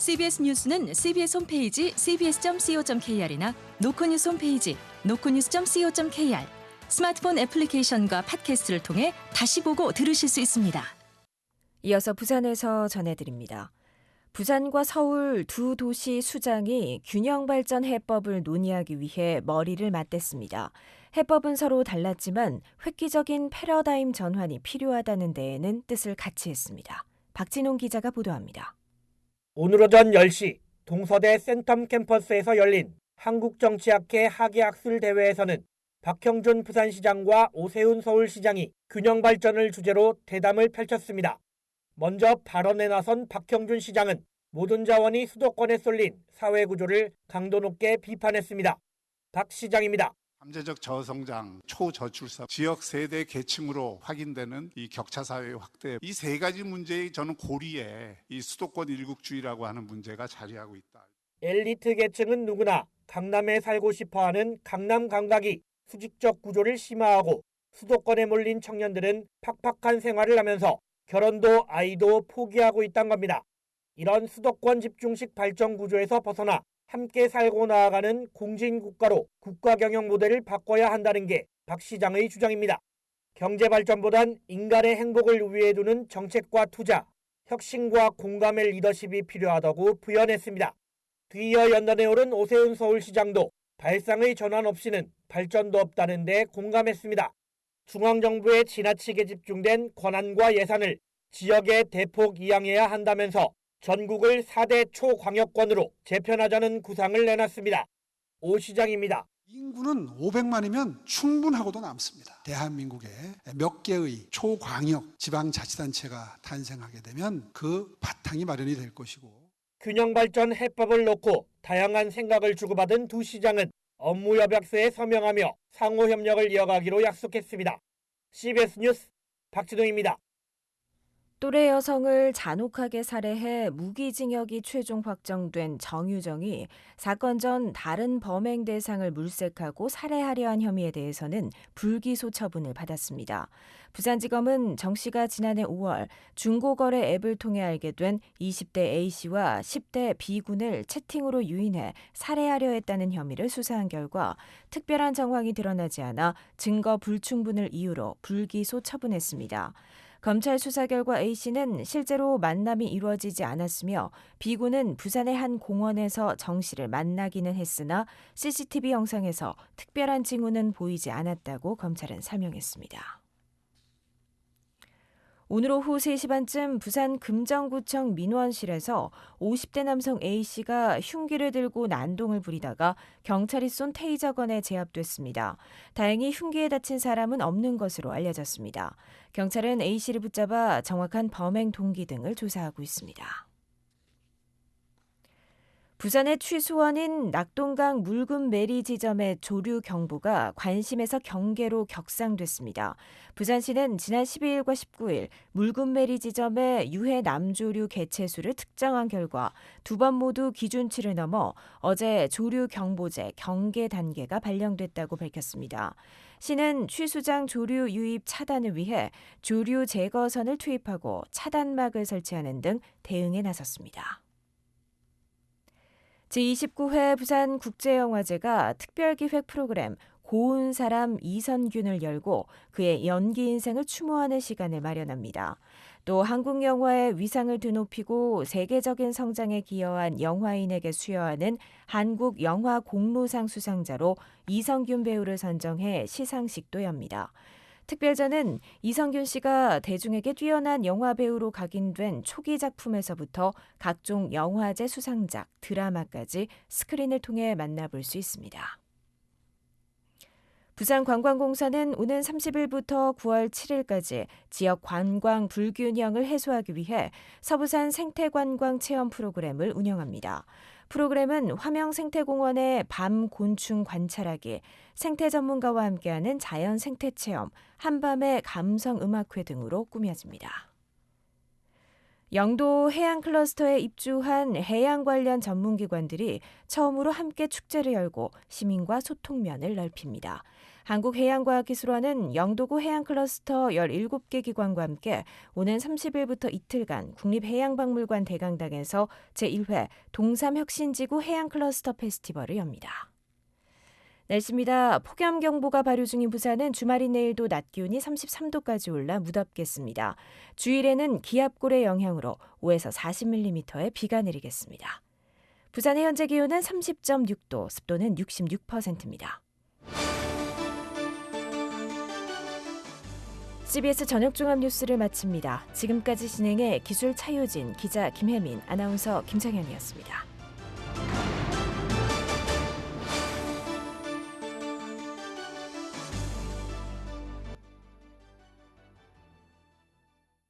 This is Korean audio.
CBS 뉴스는 CBS 홈페이지 cbs.co.kr이나 노코뉴스 홈페이지 노코뉴스.co.kr 스마트폰 애플리케이션과 팟캐스트를 통해 다시 보고 들으실 수 있습니다. 이어서 부산에서 전해드립니다. 부산과 서울 두 도시 수장이 균형 발전 해법을 논의하기 위해 머리를 맞댔습니다. 해법은 서로 달랐지만 획기적인 패러다임 전환이 필요하다는 데에는 뜻을 같이 했습니다. 박진홍 기자가 보도합니다. 오늘 오전 10시 동서대 센텀 캠퍼스에서 열린 한국정치학회 학예학술 대회에서는 박형준 부산시장과 오세훈 서울시장이 균형 발전을 주제로 대담을 펼쳤습니다. 먼저 발언에 나선 박형준 시장은 모든 자원이 수도권에 쏠린 사회 구조를 강도 높게 비판했습니다. 박 시장입니다. 잠재적 저성장, 초저출산, 지역 세대 계층으로 확인되는 이 격차 사회 확대 이 세 가지 문제의 저는 고리에 이 수도권 일국주의라고 하는 문제가 자리하고 있다. 엘리트 계층은 누구나 강남에 살고 싶어하는 강남 감각이 수직적 구조를 심화하고 수도권에 몰린 청년들은 팍팍한 생활을 하면서 결혼도 아이도 포기하고 있단 겁니다. 이런 수도권 집중식 발전 구조에서 벗어나 함께 살고 나아가는 공진국가로 국가 경영 모델을 바꿔야 한다는 게 박 시장의 주장입니다. 경제 발전보단 인간의 행복을 위해 두는 정책과 투자, 혁신과 공감의 리더십이 필요하다고 부연했습니다. 뒤이어 연단에 오른 오세훈 서울시장도 발상의 전환 없이는 발전도 없다는 데 공감했습니다. 중앙정부에 지나치게 집중된 권한과 예산을 지역에 대폭 이양해야 한다면서 전국을 4대 초광역권으로 재편하자는 구상을 내놨습니다. 오 시장입니다. 인구는 500만이면 충분하고도 남습니다. 대한민국에 몇 개의 초광역 지방자치단체가 탄생하게 되면 그 바탕이 마련이 될 것이고 균형 발전 해법을 놓고 다양한 생각을 주고받은 두 시장은 업무 협약서에 서명하며 상호 협력을 이어가기로 약속했습니다. CBS 뉴스 박진웅입니다. 또래 여성을 잔혹하게 살해해 무기징역이 최종 확정된 정유정이 사건 전 다른 범행 대상을 물색하고 살해하려 한 혐의에 대해서는 불기소 처분을 받았습니다. 부산지검은 정 씨가 지난해 5월 중고거래 앱을 통해 알게 된 20대 A씨와 10대 B군을 채팅으로 유인해 살해하려 했다는 혐의를 수사한 결과 특별한 정황이 드러나지 않아 증거 불충분을 이유로 불기소 처분했습니다. 검찰 수사 결과 A씨는 실제로 만남이 이루어지지 않았으며 B군은 부산의 한 공원에서 정 씨를 만나기는 했으나 CCTV 영상에서 특별한 징후는 보이지 않았다고 검찰은 설명했습니다. 오늘 오후 3시 반쯤 부산 금정구청 민원실에서 50대 남성 A씨가 흉기를 들고 난동을 부리다가 경찰이 쏜 테이저건에 제압됐습니다. 다행히 흉기에 다친 사람은 없는 것으로 알려졌습니다. 경찰은 A씨를 붙잡아 정확한 범행 동기 등을 조사하고 있습니다. 부산의 취수원인 낙동강 묽은 메리 지점의 조류 경보가 관심에서 경계로 격상됐습니다. 부산시는 지난 12일과 19일 묽은 메리 지점의 유해 남조류 개체수를 특정한 결과 두 번 모두 기준치를 넘어 어제 조류 경보제 경계 단계가 발령됐다고 밝혔습니다. 시는 취수장 조류 유입 차단을 위해 조류 제거선을 투입하고 차단막을 설치하는 등 대응에 나섰습니다. 제29회 부산 국제영화제가 특별기획 프로그램 고운 사람 이선균을 열고 그의 연기 인생을 추모하는 시간을 마련합니다. 또 한국 영화의 위상을 드높이고 세계적인 성장에 기여한 영화인에게 수여하는 한국 영화 공로상 수상자로 이성균 배우를 선정해 시상식도 엽니다. 특별전은 이성균 씨가 대중에게 뛰어난 영화 배우로 각인된 초기 작품에서부터 각종 영화제 수상작, 드라마까지 스크린을 통해 만나볼 수 있습니다. 부산관광공사는 오는 30일부터 9월 7일까지 지역 관광 불균형을 해소하기 위해 서부산 생태관광 체험 프로그램을 운영합니다. 프로그램은 화명 생태공원의 밤 곤충 관찰하기, 생태 전문가와 함께하는 자연 생태 체험, 한밤의 감성 음악회 등으로 꾸며집니다. 영도 해양 클러스터에 입주한 해양 관련 전문기관들이 처음으로 함께 축제를 열고 시민과 소통면을 넓힙니다. 한국해양과학기술원은 영도구 해양클러스터 17개 기관과 함께 오는 30일부터 이틀간 국립해양박물관 대강당에서 제1회 동삼혁신지구 해양클러스터 페스티벌을 엽니다. 날씨입니다. 폭염경보가 발효 중인 부산은 주말인 내일도 낮 기온이 33도까지 올라 무덥겠습니다. 주일에는 기압골의 영향으로 5에서 40mm의 비가 내리겠습니다. 부산의 현재 기온은 30.6도, 습도는 66%입니다. CBS 저녁 종합 뉴스를 마칩니다. 지금까지 진행해 기술 차효진, 기자 김혜민, 아나운서 김정현이었습니다.